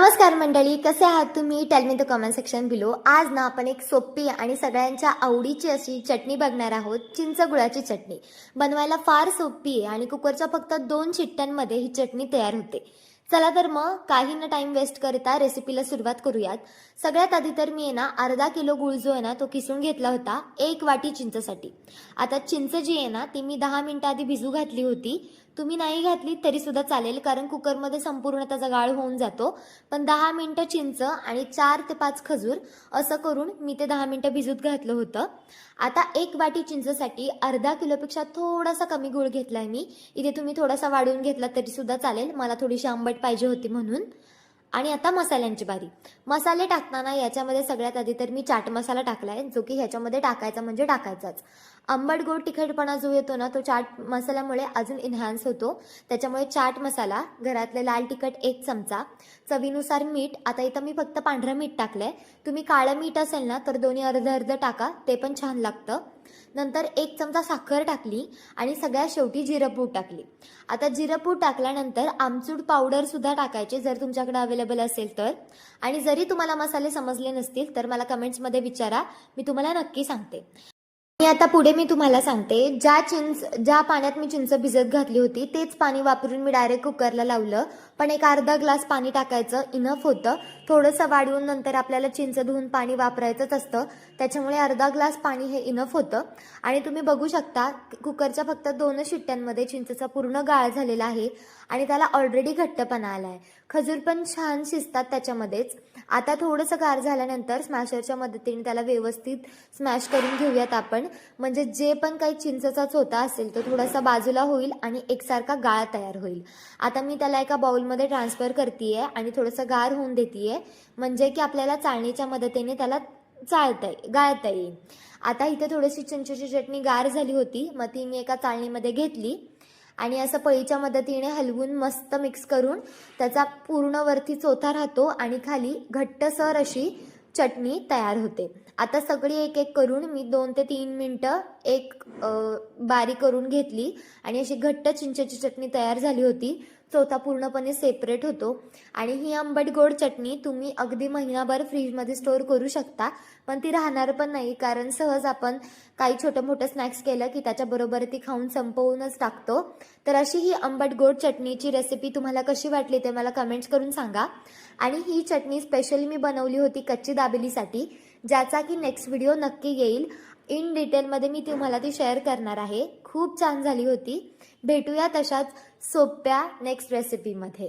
नमस्कार मंडळी कसे आहात तुम्ही? Tell me the comment section below आज ना आपण एक सोपी आणि सगळ्यांच्या आवडीची अशी चटणी बघणार आहोत चिंच गुळाची चटणी. बनवायला फार सोपी आहे आणि कुकरच्या फक्त दोन शिट्ट्यांमध्ये ही चटणी तयार होते. चला तर मग काही न टाइम वेस्ट करता रेसिपीला सुरुवात करूयात. सगळ्यात आधी तर मी आहे ना अर्धा किलो गुळ जो आहे ना तो किसून घेतला होता एक वाटी चिंचसाठी. आता चिंच जी आहे ना ती मी दहा मिनटं आधी भिजू घातली होती. तुम्ही नाही घातली तरी सुद्धा चालेल कारण कुकरमध्ये संपूर्ण त्याचा गाळ होऊन जातो. पण दहा मिनटं चिंच आणि चार ते पाच खजूर असं करून मी ते दहा मिनटं भिजत घातलं होतं. आता एक वाटी चिंचसाठी अर्धा किलोपेक्षा थोडासा कमी गुळ घेतलाय मी. इथे तुम्ही थोडासा वाढवून घेतला तरी सुद्धा चालेल. मला थोडीशी आंबट पाहिजे होती म्हणून. आणि आता मसाल्यांची बारी. मसाले टाकताना याच्यामध्ये सगळ्यात आधी तर मी चाट मसाला टाकलाय जो की ह्याच्यामध्ये टाकायचा म्हणजे टाकायचाच. आंबट गोड तिखटपणा जो येतो ना तो चाट मसाल्यामुळे अजून इन्हान्स होतो. त्याच्यामुळे चाट मसाला घरातले लाल तिखट एक चमचा चवीनुसार मीठ आता इथं मी फक्त पांढरं मीठ टाकलंय. तुम्ही काळं मीठ असेल ना तर दोन्ही अर्ध अर्ध टाका ते पण छान लागतं. नंतर एक चमचा साखर टाकली आणि सगळ्यात शेवटी जिरपूड टाकली. आता जिरपूड टाकल्यानंतर आमचूर पावडर सुद्धा टाकायचे जर तुमच्याकडे अवेलेबल असेल तर. आणि जरी तुम्हाला मसाले समजले नसतील तर मला कमेंट्समध्ये विचारा मी तुम्हाला नक्की सांगते. आणि आता पुढे मी तुम्हाला सांगते ज्या चिंच ज्या पाण्यात मी चिंच भिजत घातली होती तेच पाणी वापरून मी डायरेक्ट कुकरला लावलं. पण एक अर्धा ग्लास पाणी टाकायचं इनफ होतं. थोडंसं वाढवून नंतर आपल्याला चिंच धुवून पाणी वापरायचंच असतं. त्याच्यामुळे अर्धा ग्लास पाणी हे इनफ होतं. आणि तुम्ही बघू शकता कुकरच्या फक्त दोनच शिट्ट्यांमध्ये चिंचचा पूर्ण गाळ झालेला आहे आणि त्याला ऑलरेडी घट्टपणा आला आहे खजूर पण छान शिजतात त्याच्यामध्येच. आता थोडंसं गार झाल्यानंतर स्मॅशरच्या मदतीने त्याला व्यवस्थित स्मॅश करून घेऊयात आपण. म्हणजे जे पण काही चिंचचा चोथा असेल तो थोडासा बाजूला होईल आणि एकसारखा गाळ तयार होईल. आता मी त्याला एका बाउलमध्ये ट्रान्सफर करते आणि थोडंसं गार होऊन देते म्हणजे की आपल्याला चाळणीच्या मदतीने त्याला चाळता येईल गाळता येईल. आता इथे थोडीशी चिंचेची चटणी गार झाली होती मग ती मी एका चाळणीमध्ये घेतली. आणि असं पळीच्या मदतीने हलवून मस्त मिक्स करून त्याचा पूर्ण वरती चोथा राहतो आणि खाली घट्टसर अशी चटणी तयार होते. आता सगळी एक एक करून मी दोन ते तीन मिनटं एक बारी करून घेतली आणि अशी घट्ट चिंचेची चटणी तयार झाली होती. चौथा पूर्णपणे सेपरेट होतो. आणि ही आंबट गोड चटणी तुम्ही अगदी महिनाभर फ्रीजमध्ये स्टोअर करू शकता. पण ती राहणार पण नाही कारण सहज आपण काही छोटं मोठं स्नॅक्स केलं की त्याच्याबरोबर ती खाऊन संपवूनच टाकतो. तर अशी ही आंबट गोड चटणीची रेसिपी तुम्हाला कशी वाटली ते मला कमेंट्स करून सांगा. आणि ही चटणी स्पेशली मी बनवली होती कच्ची दाबेलीसाठी ज्याचा की नेक्स्ट व्हिडिओ नक्की येईल. इन डिटेलमध्ये मी तुम्हाला ती शेअर करणार आहे. खूप छान झाली होती. भेटूया तशाच सोप्या नेक्स्ट रेसिपीमध्ये